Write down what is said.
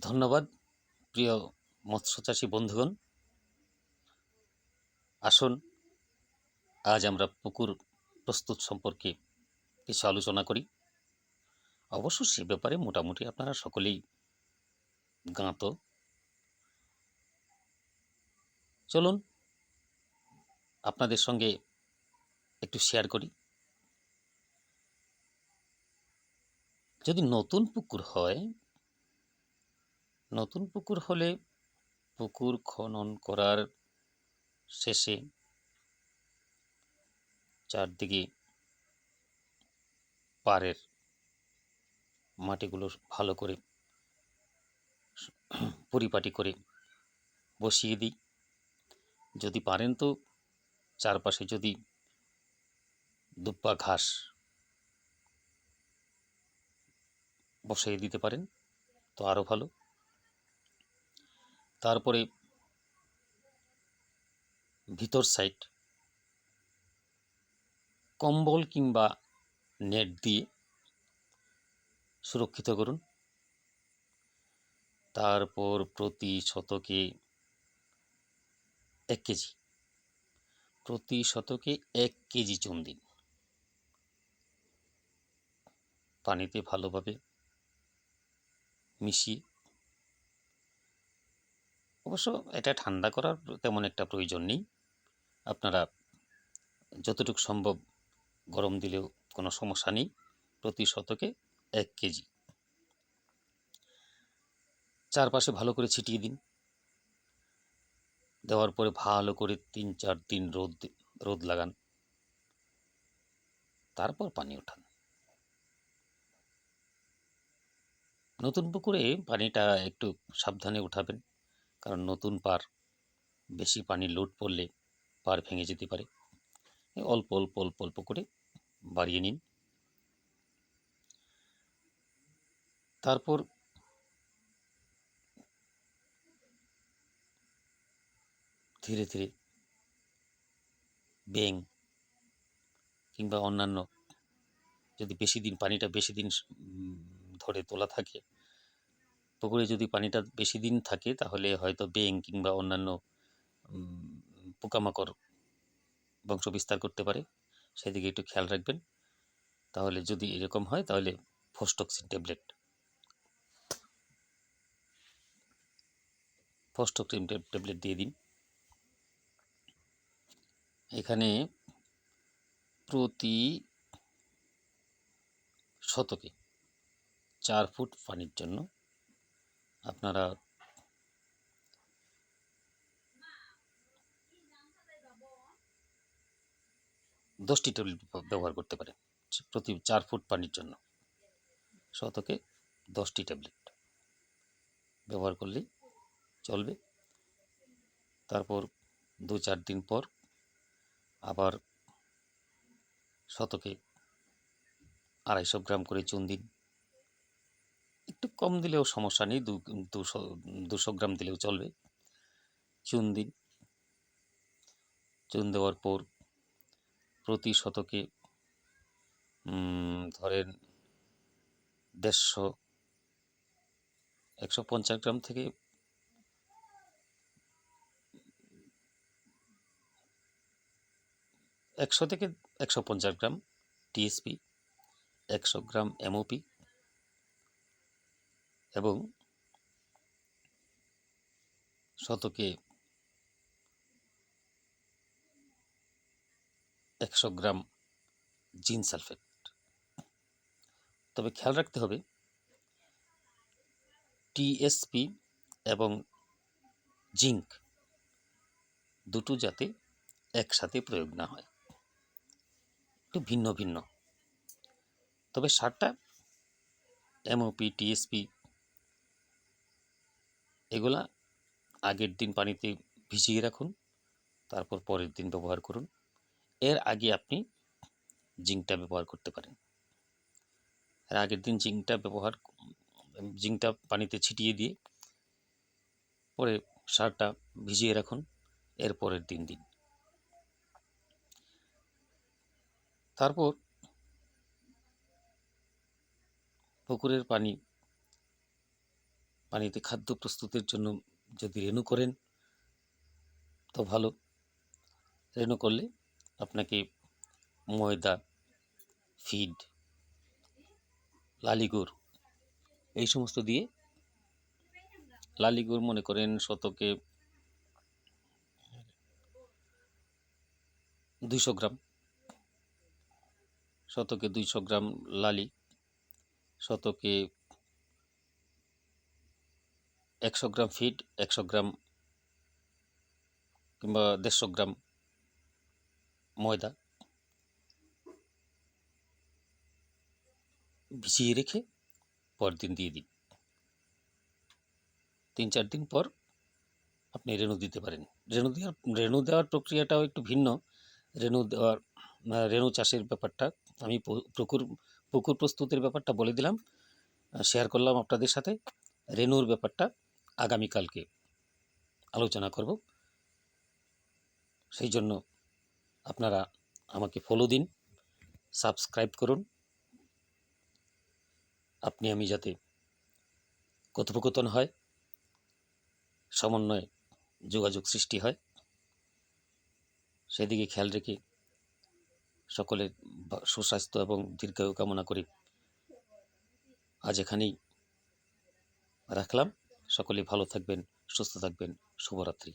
ধন্যবাদ, প্রিয় মৎস্য মৎস্যচাষী বন্ধুগণ। আসুন, আজ আমরা পুকুর প্রস্তুত সম্পর্কে কিছু আলোচনা করি। অবশ্য সে ব্যাপারে মোটামুটি আপনারা সকলেই জ্ঞাত। চলুন, আপনাদের সঙ্গে একটু শেয়ার করি। যদি নতুন পুকুর হয় নতুন পুকুর হলে পুকুর খনন করার শেষে চারদিকে পাড়ের মাটিগুলো ভালো করে পরিপাটি করে বসিয়ে দিই। যদি পারেন তো চারপাশে যদি দুব্বা ঘাস বসিয়ে দিতে পারেন তো আরও ভালো। তারপরে ভিতর সাইড কম্বল কিংবা নেট দিয়ে সুরক্ষিত করুন। তারপর প্রতি শতকে এক কেজি, প্রতি শতকে এক কেজি চুন দিন। পানিতে ভালোভাবে মিশিয়ে অবশ্য এটা ঠান্ডা করার তেমন একটা প্রয়োজন নেই। আপনারা যতটুকু সম্ভব গরম দিলেও কোনো সমস্যা নেই, প্রতি শতকে এক কেজি। চারপাশে ভালো করে ছিটিয়ে দিন। দেওয়ার পরে ভালো করে তিন চার দিন রোদ রোদ লাগান। তারপর পানি ওঠান। নতুন পুকুরে পানিটা একটু সাবধানে উঠাবেন। কারণ নতুন পার বেশি পানি লোড পড়লে পার ভেঙে যেতে পারে। অল্প অল্প অল্প অল্প করে বাড়িয়ে নিন। তারপর ধীরে ধীরে ব্যাং কিংবা অন্যান্য যদি বেশি দিন, পানিটা বেশি দিন ধরে তোলা থাকে পুকুরে যদি পানিটা বেশি দিন থাকে, তাহলে হয়তো ব্যাং কিংবা অন্যান্য পোকামাকড় বংশ বিস্তার করতে পারে। সেদিকে একটু খেয়াল রাখবেন। তাহলে যদি এরকম হয়, তাহলে ফোস্টক্সিন ট্যাবলেট। ফোস্টক্সিন ট্যাবলেট দিয়ে দিন। এখানে প্রতি শতকে চার ফুট পানির জন্য আপনারা দশটি ট্যাবলেট ব্যবহার করতে পারেন, প্রতি চার ফুট পানির জন্য। শতকে দশটি ট্যাবলেট ব্যবহার করলেই চলবে। তারপর দু চার দিন পর আবার শতকে আড়াইশো গ্রাম করে চুন দিন। একটু কম দিলেও সমস্যা নেই দুশো দুশো গ্রাম দিলেও চলবে। চুন দিন। চুন দেওয়ার পর প্রতি শতকে ধরেন দেড়শো, একশো পঞ্চাশ গ্রাম থেকে একশো থেকে একশো পঞ্চাশ গ্রাম টিএসপি, একশো গ্রাম এমওপি এবং শতকে একশো গ্রাম জিন সালফেট। তবে খেয়াল রাখতে হবে টিএসপি এবং জিঙ্ক দুটো যাতে একসাথে প্রয়োগ না হয়। একটু ভিন্ন ভিন্ন। তবে সারটা এমওপি টিএসপি এগুলা আগের দিন পানিতে ভিজিয়ে রাখুন, তারপর পরের দিন ব্যবহার করুন। এর আগে আপনি জিঙ্কটা ব্যবহার করতে পারেন। এর আগের দিন জিঙ্কটা ব্যবহার জিঙ্কটা পানিতে ছিটিয়ে দিয়ে পরে সারটা ভিজিয়ে রাখুন, এর পরের দিন দিন। তারপর পুকুরের পানি পানিতে খাদ্য প্রস্তুতের জন্য যদি রেণু করেন, তো ভালো। রেণু করলে আপনাকে ময়দা, ফিড, লালিগুড়, এই সমস্ত দিয়ে লালিগুড় মনে করেন শতকে দুইশো গ্রাম, শতকে দুইশো গ্রাম লালি, শতকে একশো গ্রাম ফিড একশো গ্রাম কিংবা দেড়শো গ্রাম ময়দা ভিজিয়ে রেখে পরদিন দিয়ে দিন। তিন চার দিন পর আপনি রেণু দিতে পারেন। রেণু দেওয়ার রেণু দেওয়ার প্রক্রিয়াটাও একটু ভিন্ন। রেণু দেওয়ার রেণু চাষের ব্যাপারটা আমি পুকুর পুকুর প্রস্তুতের ব্যাপারটা বলে দিলাম। শেয়ার করলাম আপনাদের সাথে। রেণুর ব্যাপারটা আগামীকালকে আলোচনা করব। সেই জন্য আপনারা আমাকে ফলো দিন সাবস্ক্রাইব করুন। আপনি আমি যাতে কথোপকথন হয়, সমন্বয়ে যোগাযোগ সৃষ্টি হয়, সেদিকে খেয়াল রেখে সকলের সুস্বাস্থ্য এবং দীর্ঘায়ু কামনা করি আজ এখানেই রাখলাম। সকলে ভালো থাকবেন সুস্থ থাকবেন। শুভরাত্রি।